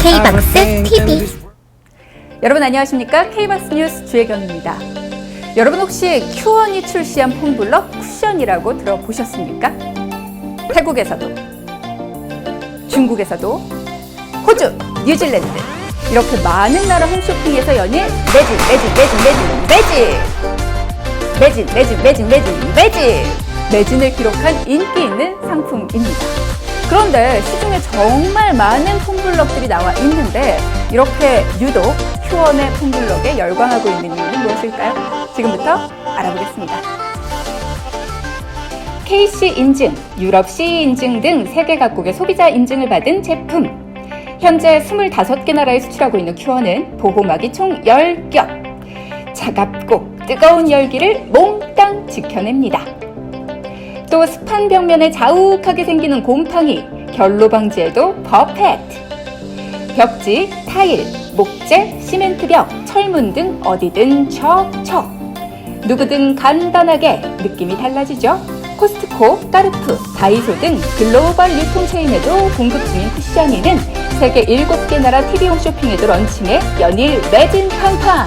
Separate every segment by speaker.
Speaker 1: K-박스 TV
Speaker 2: 여러분 안녕하십니까? K-박스 뉴스 주혜경입니다. 여러분 혹시 큐원이 출시한 폼블럭 쿠션이라고 들어보셨습니까? 태국에서도 중국에서도 호주, 뉴질랜드 이렇게 많은 나라 홈쇼핑에서 연일 매진, 매진, 매진, 매진, 매진 매진, 매진, 매진, 매진, 매진 매진을 기록한 인기 있는 상품입니다. 그런데 시중에 정말 많은 폼블럭들이 나와 있는데 이렇게 유독 큐원의 폼블럭에 열광하고 있는 이유는 무엇일까요? 지금부터 알아보겠습니다. KC 인증, 유럽 CE 인증 등 세계 각국의 소비자 인증을 받은 제품. 현재 25개 나라에 수출하고 있는 큐어는 보호막이 총 10겹. 차갑고 뜨거운 열기를 몽땅 지켜냅니다. 또 습한 벽면에 자욱하게 생기는 곰팡이, 결로 방지에도 퍼펙트. 벽지, 타일, 목재, 시멘트 벽, 철문 등 어디든 척척. 누구든 간단하게 느낌이 달라지죠. 코스트코, 까르프, 다이소 등 글로벌 유통 체인에도 공급 중인 쿠션이는 세계 7개 나라 TV홈 쇼핑에도 런칭해 연일 매진 팡팡.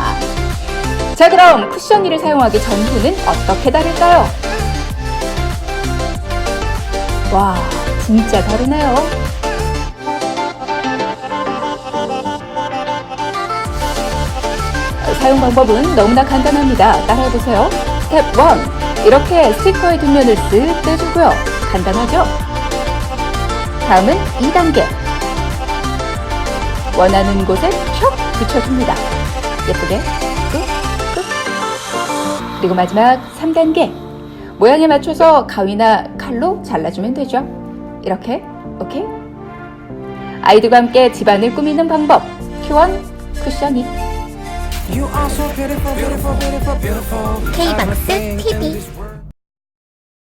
Speaker 2: 자 그럼 쿠션이를 사용하기 전후는 어떻게 다를까요? 와, 진짜 다르네요. 사용 방법은 너무나 간단합니다. 따라해보세요. 스텝 1. 이렇게 스티커의 뒷면을 쓱 떼주고요. 간단하죠? 다음은 2단계. 원하는 곳에 쭉 붙여줍니다. 예쁘게 꾹, 꾹. 그리고 마지막 3단계. 모양에 맞춰서 가위나 칼로 잘라주면 되죠. 이렇게, 오케이? 아이들과 함께 집안을 꾸미는 방법. 큐원 쿠션이.
Speaker 3: You are so beautiful, beautiful, beautiful, beautiful.
Speaker 1: K-박스
Speaker 3: I think that
Speaker 1: TV.